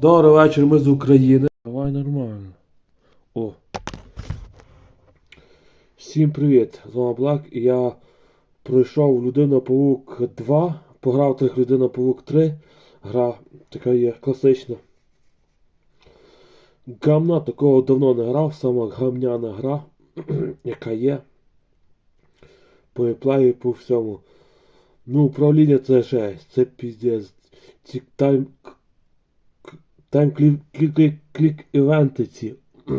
Добрий вечір, ми з України. Давай нормально. О. Всім привіт! З вами Блак і я пройшов Людина Павук 2, пограв трохи Людина Павук 3. Гра така є класична. Гамна такого давно не грав, сама гамняна гра, яка є. По реплею, по всьому. Ну, управління це жесть, це піздець. Ці тайм. Тайм клік, клік, клік, клік івенти ці.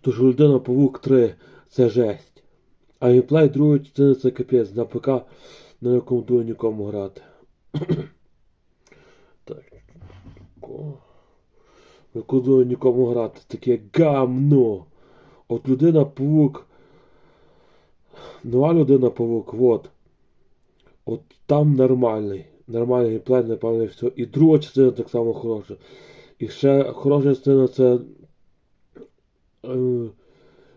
Тож людина Павук 3 це жесть. А геймплей другої частини це капець. На ПК не рекомендую нікому грати. так. О. Рекомендую нікому грати. Таке гамно. От людина Павук. Нова людина Павук, вот. От там нормальний. Нормальний геймплей, нормальний все. І друга частина так само хороша. І ще хороша частина це. е,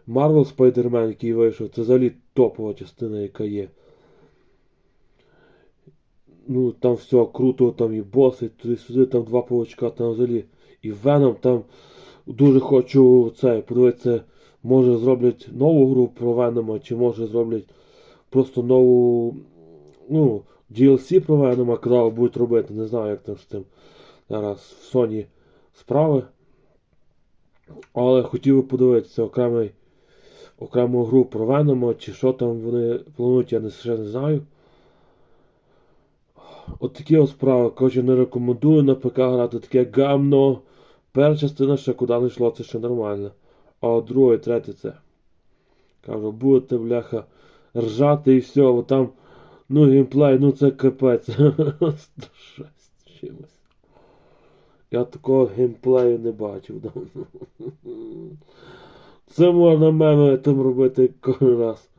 Marvel Spider-Man, який вийшов, це взагалі топова частина, яка є. Ну, там все круто, там і боси, туди-сюди, там два павучка, там взагалі. І Venom, там дуже хочу це, подивитися, може зроблять нову гру про Венома, чи може зроблять просто нову. Ну, DLC про Venom, коли будуть робити, не знаю, як там з тим зараз в Sony справи. Але хотів би подивитися окремий, окрему гру про Венома, чи що там вони планують, я не, ще не знаю. От такі от справи. Коротше, не рекомендую на ПК грати таке гамно. Перша частина ще куди не йшло, це ще нормально. А от друга і це. Кажу, будете, бляха, ржати і все, бо там, ну, геймплей, ну це капець. 106 чимось. Я такого геймплею не бачив давно. Це можна меми там робити кожен раз.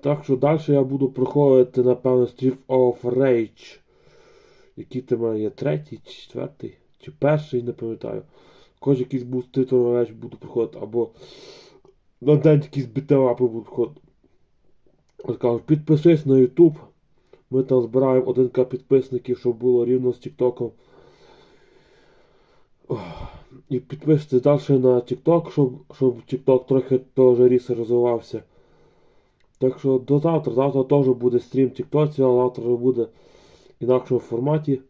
Так що далі я буду проходити, напевно, Street of Rage. Який там мене є третій, чи четвертий, чи перший, не пам'ятаю. Кожен якийсь був Street of буду проходити, або на день якісь бітелапи буду проходити. Кажу, підпишись на YouTube. Ми там збираємо 1к підписників, щоб було рівно з. Ох, І підписуйтесь далі на TikTok, щоб, щоб TikTok трохи теж ріс розвивався. Так що до завтра. Завтра теж буде стрім TikTok, а завтра вже буде в інакшому форматі.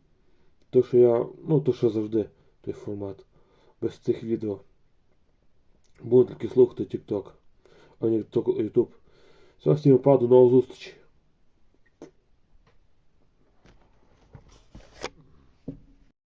То, що я. Ну, то що завжди той формат. Без цих відео. Буду тільки слухати TikTok, а не YouTube. Все, всім паду, нових зустрічей.